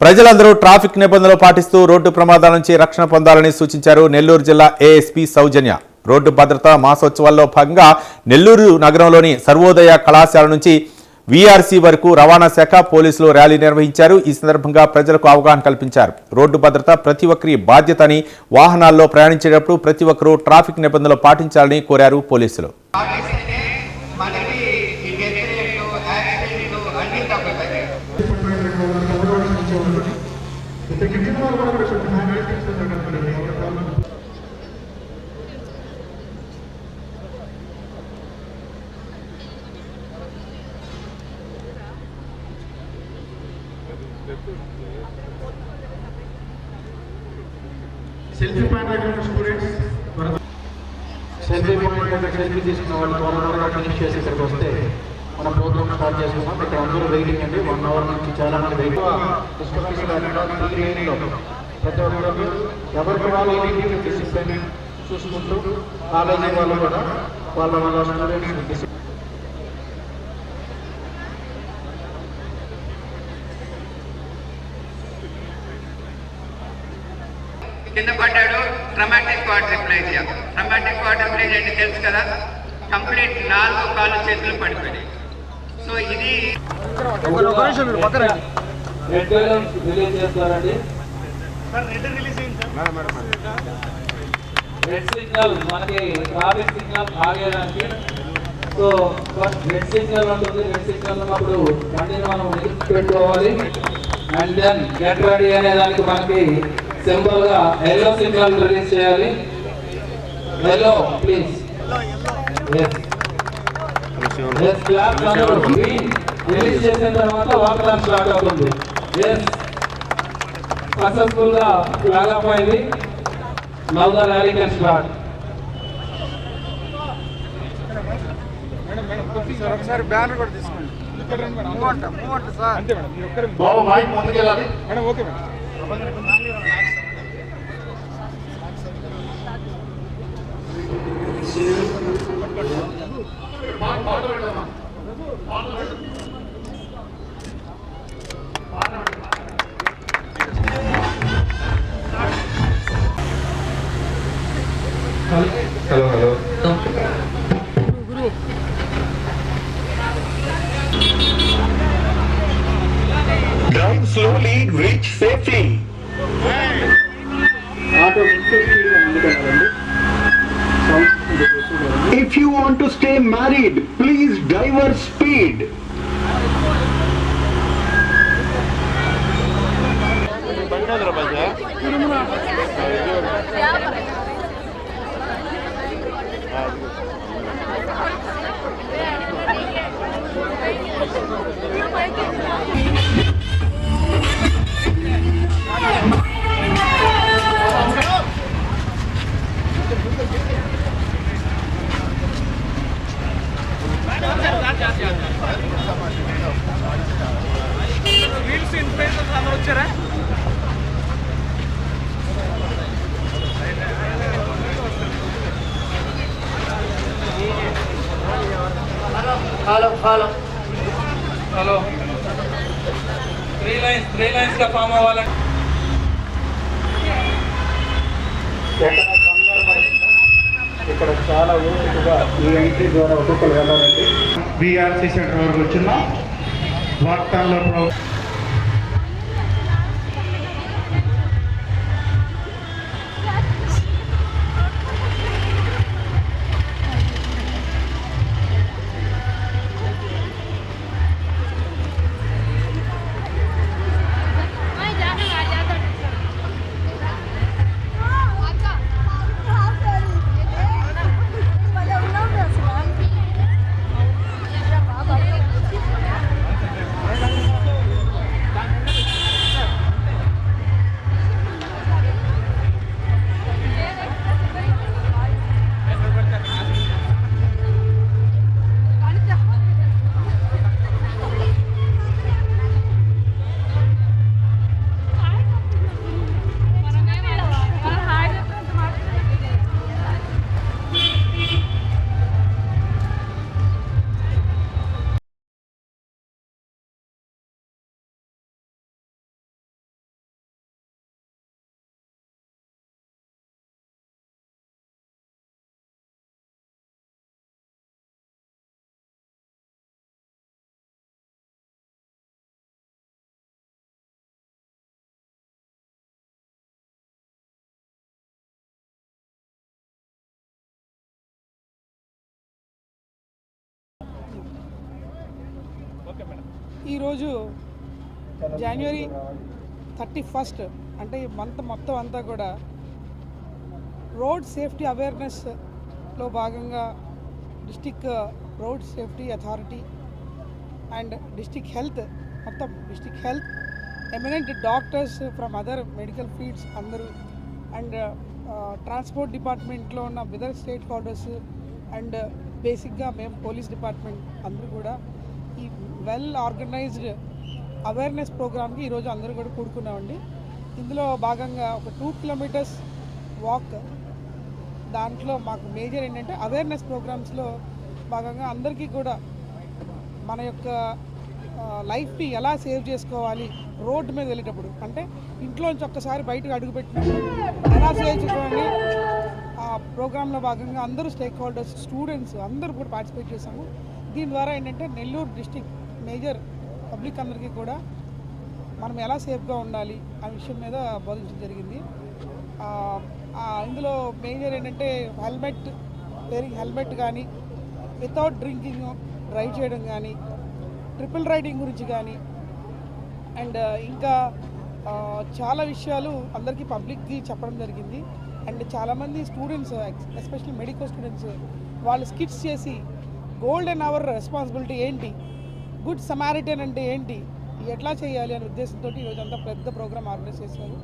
ప్రజలందరూ ట్రాఫిక్ నిబంధనలు పాటిస్తూ రోడ్డు ప్రమాదాల నుంచి రక్షణ పొందాలని సూచించారు నెల్లూరు జిల్లా ఏఎస్పీ సౌజన్య. రోడ్డు భద్రతా మాసోత్సవాల్లో భాగంగా నెల్లూరు నగరంలోని సర్వోదయ కళాశాల నుంచి వీఆర్సీ వరకు రవాణా శాఖ పోలీసులు ర్యాలీ నిర్వహించారు. ఈ సందర్భంగా ప్రజలకు అవగాహన కల్పించారు. రోడ్డు భద్రత ప్రతి ఒక్కరి బాధ్యత అని వాహనాల్లో ప్రయాణించేటప్పుడు ప్రతి ఒక్కరూ ట్రాఫిక్ నిబంధనలు పాటించాలని కోరారు పోలీసులు పాటిస్తేనే మనకి ఈ డెత్ రేట్లు యాక్సిడెంట్లు అన్నీ తగ్గుతాయి సెల్ఫీ పాయింట్ దగ్గర ఉన్న స్టూడెంట్స్ సెల్ఫీ పాయింట్ దగ్గర సెల్ఫీ తీసుకున్న వాళ్ళు త్వర త్వరగా ఫినిష్ చేసి ఇక్కడికి వస్తే మన ప్రోగ్రామ్ స్టార్ట్ చేసుకున్నాం ఇక్కడ అందరూ వెయిటింగ్ అండి వన్ అవర్ నుంచి చాలా మంది వెయిటింగ్ డిస్టర్బెన్స్ లేకుండా త్రీ లేన్లో ప్రతి ఒక్కరు ఎవరికి వాళ్ళు డిసిప్లిన్ చూసుకుంటూ కాలేజీ వాళ్ళు కూడా వాళ్ళ వాళ్ళ స్టూడెంట్స్ కింద పడ్డాడు ట్రమాటిక్ క్వాడ్రిప్లేజియా ట్రమాటిక్ క్వాడ్రిప్లేజియా అంటే తెలుసు కదా? కంప్లీట్ నాలుగు కాళ్ళు చేతులు పడిపోయాయి సో ఇది రెడ్ సిగ్నల్ మనకి ట్రాఫిక్ సిగ్నల్ ఆగేదానికి. సో ఫస్ట్ రెడ్ సిగ్నల్ ఉంటుంది. రెడ్ సిగ్నల్ ఉన్నప్పుడు బండిని మనం నిలిపి పెట్టుకోవాలి అండ్ దెన్ గెట్ రెడీ అనే దానికి మనకి సింపుల్గా ఎల్లో సిగ్నల్ రిలీజ్ చేయాలి. Yellow please yes clap green release చేసిన తర్వాత వాకర్ స్టార్ట్ అవుతుంది. ఎస్ సక్సెస్ఫుల్గా ఫ్లాగ్ ఆఫ్ అయింది now the rally can start ఒకసారి బ్యానర్ కూడా తీసుకోండి. సార్. అంతే మేడం మీరు ఒక్కరే. బాబు మైక్ ముందుకెళ్ళాలి. Madam okay madam. slowly reach safely. If you want to stay married, please divert speed. Hello. Three lines three లైన్స్గా form అవ్వాలంటే. ఇక్కడ చాలా ఓపికగా ఈ ఎంట్రీ ద్వారా ఒక్కొక్కరు వెళ్ళాలండి. బీఆర్సీ సెంటర్ వరకు వచ్చిన వాక్తాన్లో ఈరోజు జనవరి థర్టీ ఫస్ట్ అంటే ఈ మంత్ మొత్తం అంతా కూడా రోడ్ సేఫ్టీ అవేర్నెస్లో భాగంగా district road safety authority and district health మొత్తం district health eminent doctors from other medical fields అందరూ అండ్ ట్రాన్స్పోర్ట్ డిపార్ట్మెంట్లో ఉన్న విదర్ స్టేట్ హోల్డర్స్ అండ్ బేసిక్గా మేము పోలీస్ డిపార్ట్మెంట్ అందరూ కూడా ఈ వెల్ ఆర్గనైజ్డ్ అవేర్నెస్ ప్రోగ్రామ్కి ఈరోజు అందరూ కూడా కూడుకున్నామండి. ఇందులో భాగంగా ఒక టూ కిలోమీటర్స్ వాక్ దాంట్లో మాకు మేజర్ ఏంటంటే అవేర్నెస్ ప్రోగ్రామ్స్లో భాగంగా అందరికీ కూడా మన యొక్క లైఫ్ని ఎలా సేవ్ చేసుకోవాలి రోడ్డు మీద వెళ్ళేటప్పుడు. అంటే ఇంట్లోంచి ఒక్కసారి బయటకు అడుగుపెట్టినప్పుడు ఎలా సేవ్ చేసుకోవాలి ఆ ప్రోగ్రాంలో భాగంగా అందరూ స్టేక్ హోల్డర్స్ స్టూడెంట్స్ అందరూ కూడా పార్టిసిపేట్ చేశాము. దీని ద్వారా ఏంటంటే నెల్లూరు డిస్టిక్ మేజర్ పబ్లిక్ అందరికీ కూడా మనం ఎలా సేఫ్గా ఉండాలి ఆ విషయం మీద బోధించడం జరిగింది. ఇందులో మేజర్ ఏంటంటే హెల్మెట్ వేరింగ్ హెల్మెట్ కానీ వితౌట్ డ్రింకింగ్ డ్రైవ్ చేయడం కానీ ట్రిపుల్ రైడింగ్ గురించి కానీ అండ్ ఇంకా చాలా విషయాలు అందరికీ పబ్లిక్కి చెప్పడం జరిగింది. అండ్ చాలామంది స్టూడెంట్స్ ఎస్పెషల్లీ మెడికల్ స్టూడెంట్స్ వాళ్ళు స్కిట్స్ చేసి గోల్డెన్ అవర్ రెస్పాన్సిబిలిటీ ఏంటి? గుడ్ సమారిటన్ అంటే ఏంటి? ఎట్లా చేయాలి అనే ఉద్దేశంతో ఈరోజు అంతా పెద్ద ప్రోగ్రామ్ ఆర్గనైజ్ చేశారు.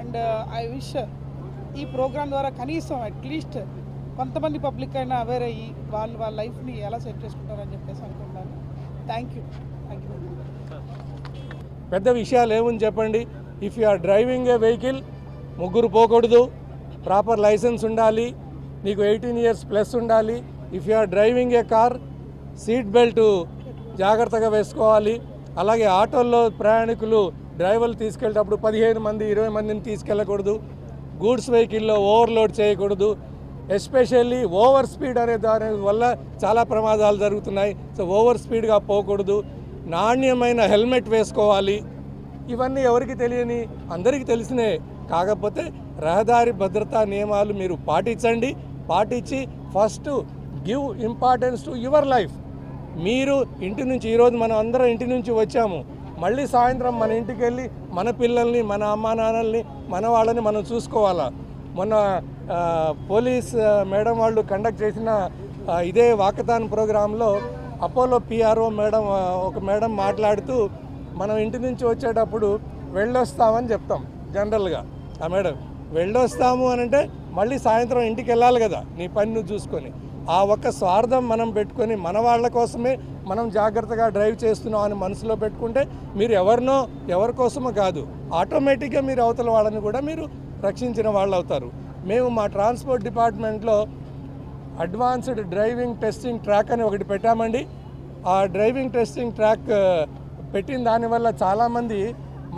అండ్ ఐ విష్ ఈ ప్రోగ్రామ్ ద్వారా కనీసం అట్లీస్ట్ కొంతమంది పబ్లిక్ అయినా అవేర్ అయ్యి వాళ్ళు వాళ్ళ లైఫ్ని ఎలా సెట్ చేసుకుంటారని చెప్పేసి అనుకుంటున్నాను. థ్యాంక్ యూ థ్యాంక్ యూ పెద్ద విషయాలు ఏముంది చెప్పండి? If you are driving a vehicle ముగ్గురు పోకూడదు. ప్రాపర్ లైసెన్స్ ఉండాలి. నీకు ఎయిటీన్ ఇయర్స్ ప్లస్ ఉండాలి. If you are driving a car seat belt జాగ్రత్తగా వేసుకోవాలి. అలాగే ఆటోల్లో ప్రయాణికులు డ్రైవర్లు తీసుకెళ్ళేటప్పుడు పదిహేను మంది ఇరవై మందిని తీసుకెళ్ళకూడదు. గూడ్స్ వెహికల్లో ఓవర్లోడ్ చేయకూడదు. ఎస్పెషల్లీ ఓవర్ స్పీడ్ అనే దాని వల్ల చాలా ప్రమాదాలు జరుగుతున్నాయి. సో ఓవర్ స్పీడ్గా పోకూడదు. నాణ్యమైన హెల్మెట్ వేసుకోవాలి. ఇవన్నీ ఎవరికి తెలియని అందరికీ తెలిసినే కాకపోతే రహదారి భద్రతా నియమాలు మీరు పాటించండి. పాటించి first give importance to your life. మీరు ఇంటి నుంచి ఈరోజు మనం అందరం ఇంటి నుంచి వచ్చాము. మళ్ళీ సాయంత్రం మన ఇంటికి వెళ్ళి మన పిల్లల్ని మన అమ్మా నాన్నల్ని మన వాళ్ళని మనం చూసుకోవాలా? మొన్న పోలీస్ మేడం వాళ్ళు కండక్ట్ చేసిన ఇదే వాకథాన్ ప్రోగ్రాంలో అపోలో పిఆర్ఓ మేడం ఒక మేడం మాట్లాడుతూ మనం ఇంటి నుంచి వచ్చేటప్పుడు వెళ్ళొస్తామని చెప్తాం జనరల్గా. ఆ మేడం వెళ్ళొస్తాము అని అంటే మళ్ళీ సాయంత్రం ఇంటికి వెళ్ళాలి కదా నీ పని నువ్వు చూసుకొని. ఆ ఒక్క స్వార్థం మనం పెట్టుకొని మన వాళ్ళ కోసమే మనం జాగ్రత్తగా డ్రైవ్ చేస్తున్నాం అని మనసులో పెట్టుకుంటే మీరు ఎవరినో ఎవరి కోసమో కాదు ఆటోమేటిక్గా మీరు అవతల వాళ్ళని కూడా మీరు రక్షించిన వాళ్ళు అవుతారు. మేము మా ట్రాన్స్పోర్ట్ డిపార్ట్మెంట్లో అడ్వాన్స్డ్ డ్రైవింగ్ టెస్టింగ్ ట్రాక్ అని ఒకటి పెట్టామండి. ఆ డ్రైవింగ్ టెస్టింగ్ ట్రాక్ పెట్టిన దానివల్ల చాలామంది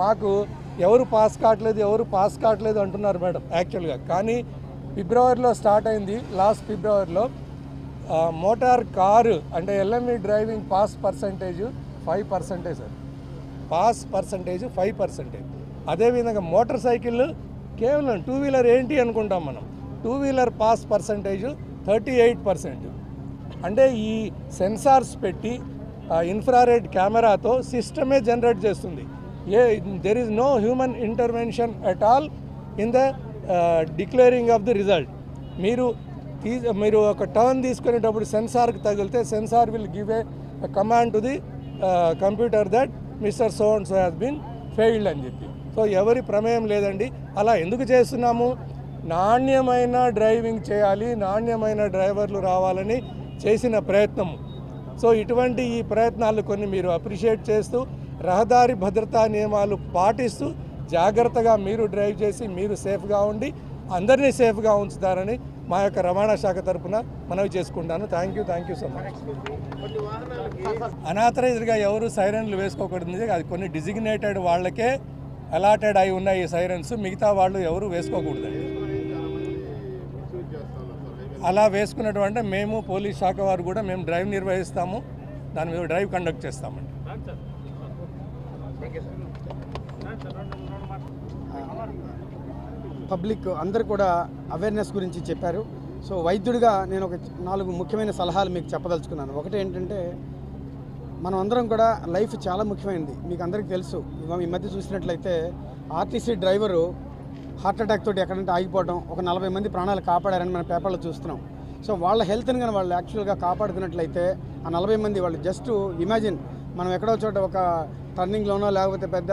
మాకు ఎవరు పాస్ కావట్లేదు ఎవరు పాస్ కావట్లేదు అంటున్నారు మేడం యాక్చువల్గా. కానీ ఫిబ్రవరిలో స్టార్ట్ అయింది లాస్ట్ ఫిబ్రవరిలో మోటార్ కారు అంటే LME driving pass percentage five percentage sir. Pass percentage five percentage. అదేవిధంగా మోటార్ సైకిల్ కేవలం టూ వీలర్ ఏంటి అనుకుంటాం మనం? Two wheeler pass percentage thirty eight percent. అంటే ఈ సెన్సార్స్ పెట్టి ఇన్ఫ్రారెడ్ కెమెరాతో సిస్టమే జనరేట్ చేస్తుంది. A there is no human intervention at all in the declaring of the result మీరు తీ uh, మీరు ఒక టర్న్ తీసుకునేటప్పుడు సెన్సార్కి తగిలితే sensor will give a command to the computer that mister so and so has been failed అని చెప్పి. So ఎవరి ప్రమేయం లేదండి. అలా ఎందుకు చేస్తున్నాము? నాణ్యమైన డ్రైవింగ్ చేయాలి నాణ్యమైన డ్రైవర్లు రావాలని చేసిన ప్రయత్నం సో ఇటువంటి ఈ ప్రయత్నాలు కొన్ని మీరు అప్రిషియేట్ చేస్తూ రహదారి భద్రతా నియమాలు పాటిస్తూ జాగ్రత్తగా మీరు డ్రైవ్ చేసి మీరు సేఫ్గా ఉండి అందరినీ సేఫ్గా ఉంచుతారని మా యొక్క రవాణా శాఖ తరపున మనవి చేసుకుంటాను. Thank you thank you so much అనాథరైజ్డ్గా ఎవరు సైరన్లు వేసుకోకూడదు. అది కొన్ని డిజిగ్నేటెడ్ వాళ్ళకే అలాటెడ్ అయి ఉన్నాయి ఈ సైరన్స్. మిగతా వాళ్ళు ఎవరు వేసుకోకూడదండి అలా వేసుకున్నటువంటి మేము పోలీస్ శాఖ వారు కూడా మేము డ్రైవ్ నిర్వహిస్తాము. దాని మీద డ్రైవ్ కండక్ట్ చేస్తామండి. పబ్లిక్ అందరు కూడా అవేర్నెస్ గురించి చెప్పారు. సో వైద్యుడిగా నేను ఒక నాలుగు ముఖ్యమైన సలహాలు మీకు చెప్పదలుచుకున్నాను. ఒకటి ఏంటంటే మనం అందరం కూడా లైఫ్ చాలా ముఖ్యమైనది. మీకు అందరికీ తెలుసు. ఈ మధ్య చూసినట్లయితే ఆర్టీసీ డ్రైవరు హార్ట్ అటాక్ తోటి ఎక్కడంటే ఆగిపోవడం ఒక నలభై మంది ప్రాణాలు కాపాడారని మన పేపర్లో చూస్తున్నాం. సో వాళ్ళ హెల్త్ని కానీ వాళ్ళు యాక్చువల్గా కాపాడుకున్నట్లయితే ఆ నలభై మంది వాళ్ళు జస్ట్ ఇమాజిన్ మనం ఎక్కడో చోట ఒక టర్నింగ్లోనో లేకపోతే పెద్ద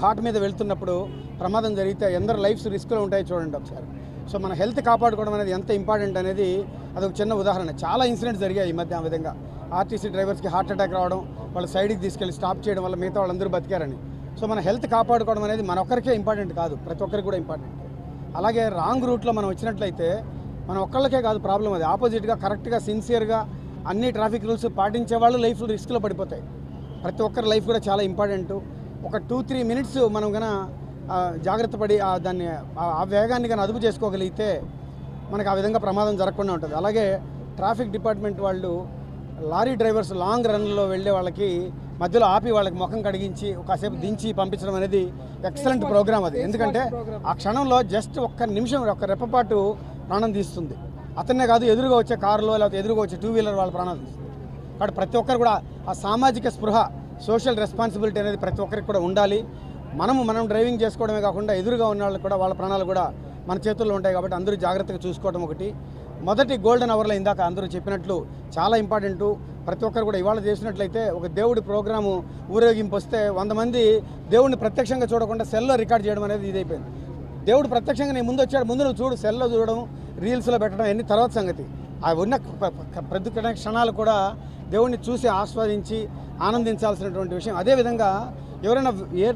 ఘాట్ మీద వెళ్తున్నప్పుడు ప్రమాదం జరిగితే ఎందరు లైఫ్స్ రిస్క్లో ఉంటాయి చూడండి ఒకసారి. సో మన హెల్త్ కాపాడుకోవడం అనేది ఎంత ఇంపార్టెంట్ అనేది అదొక చిన్న ఉదాహరణ. చాలా ఇన్సిడెంట్స్ జరిగాయి ఈ మధ్య ఆ విధంగా. ఆర్టీసీ డ్రైవర్స్కి హార్ట్ అటాక్ రావడం వాళ్ళ సైడ్కి తీసుకెళ్ళి స్టాప్ చేయడం వల్ల మిగతా వాళ్ళందరూ బతికారని. సో మన హెల్త్ కాపాడుకోవడం అనేది మన ఒక్కరికే ఇంపార్టెంట్ కాదు. ప్రతి ఒక్కరికి కూడా ఇంపార్టెంట్ అలాగే రాంగ్ రూట్లో మనం వచ్చినట్లయితే మన ఒక్కళ్ళకే కాదు ప్రాబ్లం అది. ఆపోజిట్గా కరెక్ట్గా సిన్సియర్గా అన్ని ట్రాఫిక్ రూల్స్ పాటించే వాళ్ళు లైఫ్లో రిస్క్లో పడిపోతాయి. ప్రతి ఒక్కరి లైఫ్ కూడా చాలా ఇంపార్టెంట్. ఒక టూ త్రీ మినిట్స్ మనం కన జాగ్రత్త పడి ఆ దాన్ని ఆ- వేగాన్ని కానీ అదుపు చేసుకోగలిగితే మనకు ఆ విధంగా ప్రమాదం జరగకుండా ఉంటుంది. అలాగే ట్రాఫిక్ డిపార్ట్మెంట్ వాళ్ళు లారీ డ్రైవర్స్ లాంగ్ రన్లో వెళ్ళే వాళ్ళకి మధ్యలో ఆపి వాళ్ళకి ముఖం కడిగించి కాసేపు దించి పంపించడం అనేది ఎక్సలెంట్ ప్రోగ్రామ్ అది. ఎందుకంటే ఆ క్షణంలో జస్ట్ ఒక్క నిమిషం ఒక్క రెప్పపాటు ప్రాణం తీస్తుంది. అతన్నే కాదు ఎదురుగా వచ్చే కారులో లేకపోతే ఎదురుగా వచ్చే టూ వీలర్ వాళ్ళ ప్రాణాలు తీస్తుంది. కాబట్టి ప్రతి ఒక్కరు కూడా ఆ సామాజిక స్పృహ సోషల్ రెస్పాన్సిబిలిటీ అనేది ప్రతి ఒక్కరికి కూడా ఉండాలి. మనము మనం డ్రైవింగ్ చేసుకోవడమే కాకుండా ఎదురుగా ఉన్న వాళ్ళు కూడా వాళ్ళ ప్రాణాలు కూడా మన చేతుల్లో ఉంటాయి కాబట్టి అందరూ జాగ్రత్తగా చూసుకోవడం ఒకటి. మొదటి గోల్డెన్ అవర్లో ఇందాక అందరూ చెప్పినట్లు చాలా ఇంపార్టెంట్ ప్రతి ఒక్కరు కూడా ఇవాళ చేసినట్లయితే ఒక దేవుడి ప్రోగ్రాము ఊరేగింపు వస్తే వంద మంది దేవుడిని ప్రత్యక్షంగా చూడకుండా సెల్లో రికార్డ్ చేయడం అనేది ఇదైపోయింది. దేవుడు ప్రత్యక్షంగా నేను ముందు వచ్చాడు ముందు నువ్వు చూడు సెల్లో చూడడం రీల్స్లో పెట్టడం అన్ని తర్వాత సంగతి. ఆ ఉన్న ప్రతి క్షణ- క్షణాలు కూడా దేవుణ్ణి చూసి ఆస్వాదించి ఆనందించాల్సినటువంటి విషయం. అదేవిధంగా ఎవరైనా ఏ